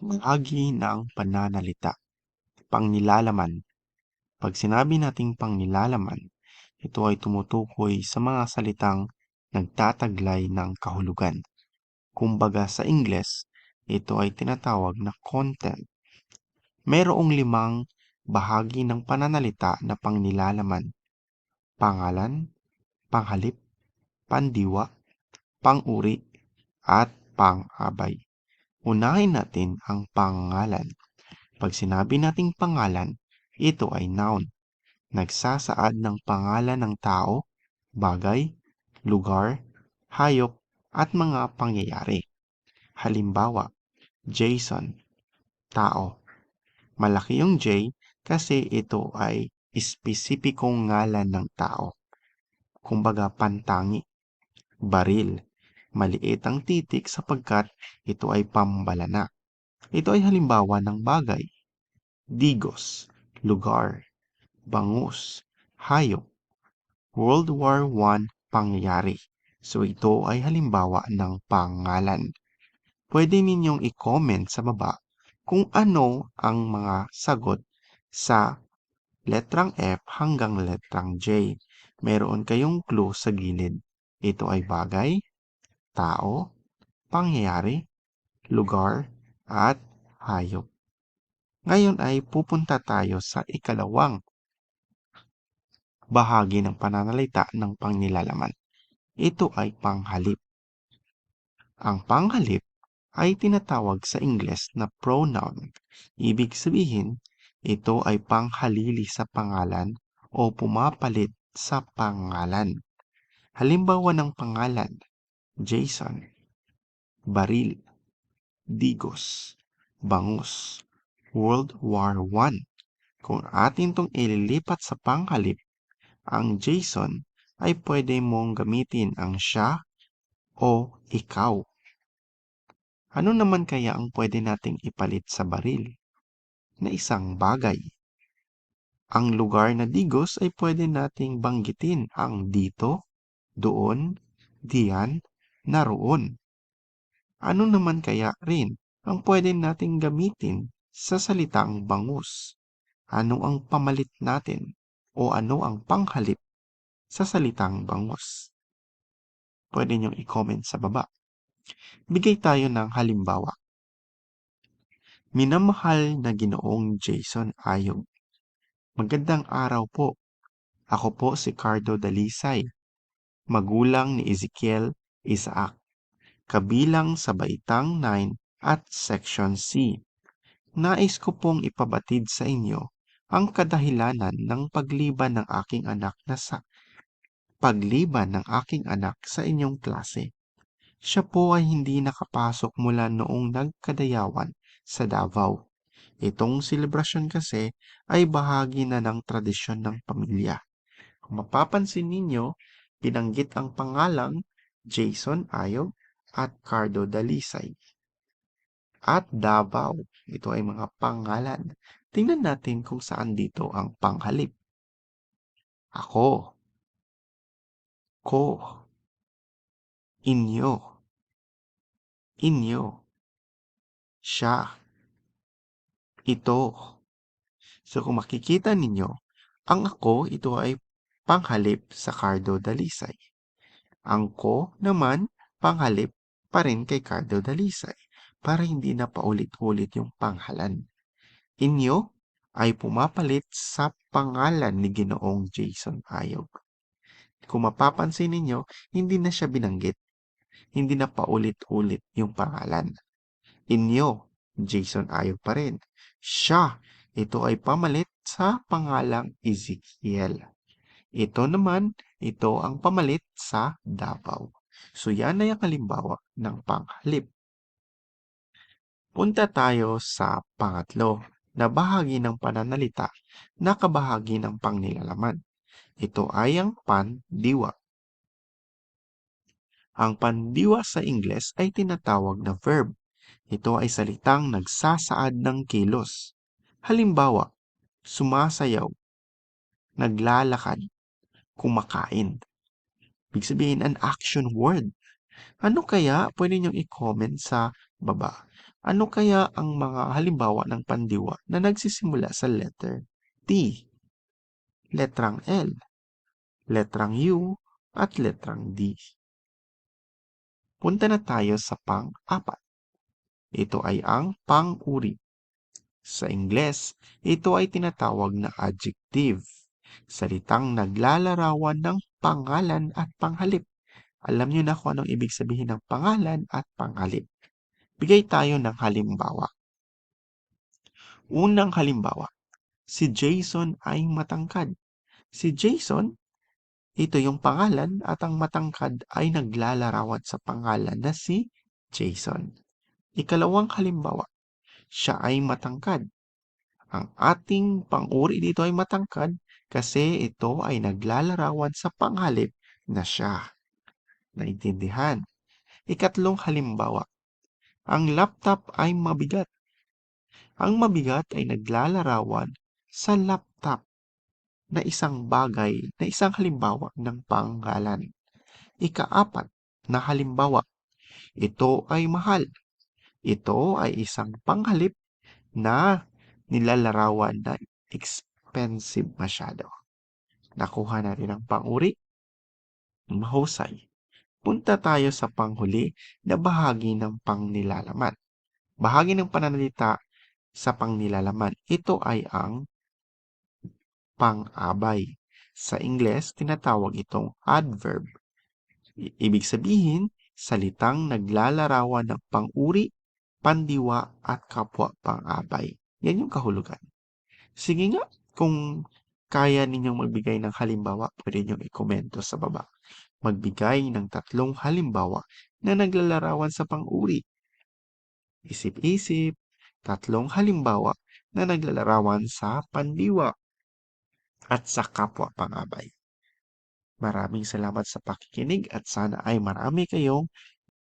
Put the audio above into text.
Bahagi ng pananalita. Pangnilalaman. Pag sinabi nating pangnilalaman, ito ay tumutukoy sa mga salitang nagtataglay ng kahulugan. Kumbaga sa Ingles, ito ay tinatawag na content. Merong limang bahagi ng pananalita na pangnilalaman. Pangalan, panghalip, pandiwa, panguri, at pangabay. Unahin natin ang pangalan. Pag sinabi nating pangalan, ito ay noun. Nagsasaad ng pangalan ng tao, bagay, lugar, hayop, at mga pangyayari. Halimbawa, Jason, tao. Malaki yung J kasi ito ay espesipikong ngalan ng tao. Kumbaga pantangi. Baril, maliit ang titik sapagkat ito ay pambalana. Ito ay halimbawa ng bagay. Digos, lugar, bangus, hayop. World War I pangyayari. So ito ay halimbawa ng pangalan. Pwede ninyong i-comment sa baba kung ano ang mga sagot sa letrang F hanggang letrang J. Meron kayong clue sa gilid. Ito ay bagay, tao, pangyayari, lugar, at hayop. Ngayon ay pupunta tayo sa ikalawang bahagi ng pananalita ng pangnilalaman. Ito ay panghalip. Ang panghalip ay tinatawag sa Ingles na pronoun. Ibig sabihin, ito ay panghalili sa pangalan o pumapalit sa pangalan. Halimbawa ng pangalan, Jason, baril, digos, bangus, World War I. Kung atin tong ililipat sa panghalip, ang Jason ay pwede mong gamitin ang siya o ikaw. Ano naman kaya ang pwede nating ipalit sa baril? Na isang bagay. Ang lugar na digos ay pwede nating banggitin ang dito, doon, diyan, naroon. Ano naman kaya rin ang pwede nating gamitin sa salitang bangus? Ano ang pamalit natin o ano ang panghalip sa salitang bangus? Pwede niyong i-comment sa baba. Bigay tayo ng halimbawa. Minamahal na ginoong Jason Ayog. Magandang araw po. Ako po si Cardo Dalisay, magulang ni Ezekiel Isaac, kabilang sa Baitang 9 at Section C. Nais ko pong ipabatid sa inyo ang kadahilanan ng pagliban ng aking anak na sa pagliban ng aking anak sa inyong klase. Siya po ay hindi nakapasok mula noong nagkadayawan sa Davao. Itong selebrasyon kasi ay bahagi na ng tradisyon ng pamilya. Kung mapapansin ninyo, binanggit ang pangalang Jason Ayog at Cardo Dalisay. At Davao, ito ay mga pangalan. Tingnan natin kung saan dito ang panghalip. Ako, ko, inyo, inyo, siya, ito. So kung makikita ninyo, ang ako ito ay panghalip sa Cardo Dalisay. Ang ko naman panghalip pa rin kay Cardo Dalisay para hindi na paulit-ulit yung panghalan. Inyo ay pumapalit sa pangalan ni Ginoong Jason Ayog. Kung mapapansin ninyo, hindi na siya binanggit. Hindi na paulit-ulit yung pangalan. Inyo, Jason Ayog pa rin. Siya, ito ay pamalit sa pangalang Ezekiel. Ito naman, ito ang pamalit sa Davao. So yan ay ang halimbawa ng panghalip. Punta tayo sa pangatlo na bahagi ng pananalita na kabahagi ng pangnilalaman. Ito ay ang pandiwa. Ang pandiwa sa Ingles ay tinatawag na verb. Ito ay salitang nagsasaad ng kilos. Halimbawa, sumasayaw, naglalakad, kumakain. Ibig sabihin, an action word. Ano kaya pwede niyong i-comment sa baba. Ano kaya ang mga halimbawa ng pandiwa na nagsisimula sa letter T? Letrang L, letrang U, at letrang D. Punta na tayo sa pang-apat. Ito ay ang pang-uri. Sa Ingles, ito ay tinatawag na adjective. Salitang naglalarawan ng pangalan at panghalip. Alam niyo na kung anong ibig sabihin ng pangalan at panghalip. Bigay tayo ng halimbawa. Unang halimbawa, si Jason ay matangkad. Si Jason, ito yung pangalan at ang matangkad ay naglalarawan sa pangalan na si Jason. Ikalawang halimbawa, siya ay matangkad. Ang ating panguri dito ay matangkad kasi ito ay naglalarawan sa panghalip na siya. Naintindihan? Ikatlong halimbawa, ang laptop ay mabigat. Ang mabigat ay naglalarawan sa laptop na isang bagay, na isang halimbawa ng pangalan. Ikaapat na halimbawa, ito ay mahal. Ito ay isang panghalip na nilalarawan na expensive masyado. Nakuha na rin ang panguri. Mahusay. Punta tayo sa panghuli na bahagi ng pangnilalaman. Bahagi ng pananalita sa pangnilalaman. Ito ay ang pang-abay. Sa Ingles, tinatawag itong adverb. Ibig sabihin, salitang naglalarawan ng pang-uri, pandiwa, at kapwa pang-abay. Yan yung kahulugan. Sige nga, kung kaya ninyong magbigay ng halimbawa, pwede ninyong ikomento sa baba. Magbigay ng tatlong halimbawa na naglalarawan sa pang-uri. Isip-isip, tatlong halimbawa na naglalarawan sa pandiwa at sa kapwa pang-abay. Maraming salamat sa pakikinig at sana ay marami kayong